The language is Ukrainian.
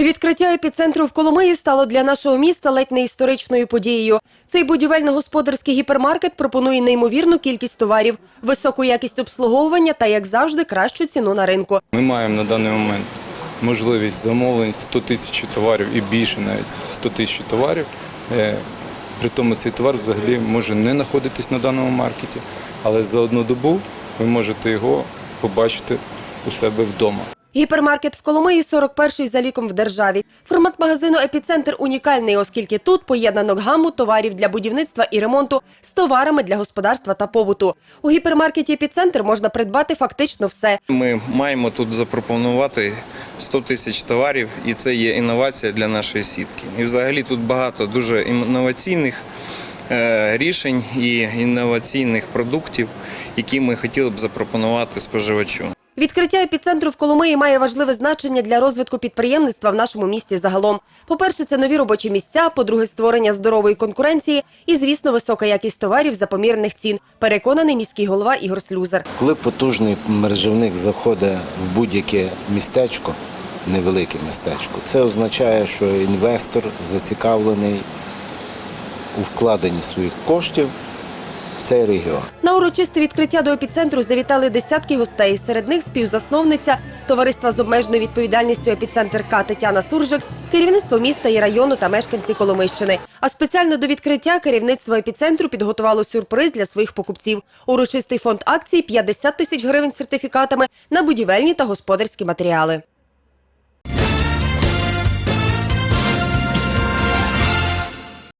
Відкриття епіцентру в Коломиї стало для нашого міста ледь не історичною подією. Цей будівельно-господарський гіпермаркет пропонує неймовірну кількість товарів, високу якість обслуговування та, як завжди, кращу ціну на ринку. Ми маємо на даний момент можливість замовлень 100 тисяч товарів і більше навіть 100 тисяч товарів. Е, При тому цей товар взагалі може не знаходитись на даному маркеті, але за одну добу ви можете його побачити у себе вдома. Гіпермаркет в Коломиї 41-й за ліком в державі. Формат магазину «Епіцентр» унікальний, оскільки тут поєднано гаму товарів для будівництва і ремонту з товарами для господарства та побуту. У гіпермаркеті «Епіцентр» можна придбати фактично все. Ми маємо тут запропонувати 100 тисяч товарів, і це є інновація для нашої сітки. І взагалі тут багато дуже інноваційних е, рішень і інноваційних продуктів, які ми хотіли б запропонувати споживачу. Відкриття епіцентру в Коломиї має важливе значення для розвитку підприємництва в нашому місті загалом. По-перше, це нові робочі місця, по-друге, створення здорової конкуренції і, звісно, висока якість товарів за помірних цін. Переконаний міський голова Ігор Слюзар. Коли потужний мережівник заходить в будь-яке містечко, невелике містечко, це означає, що інвестор зацікавлений у вкладенні своїх коштів в цей регіон. На урочисте відкриття до епіцентру завітали десятки гостей. Серед них співзасновниця товариства з обмеженою відповідальністю епіцентр К Тетяна Суржик, керівництво міста і району та мешканці Коломийщини. А спеціально до відкриття керівництво епіцентру підготувало сюрприз для своїх покупців. Урочистий фонд акцій 50 тисяч гривень сертифікатами на будівельні та господарські матеріали.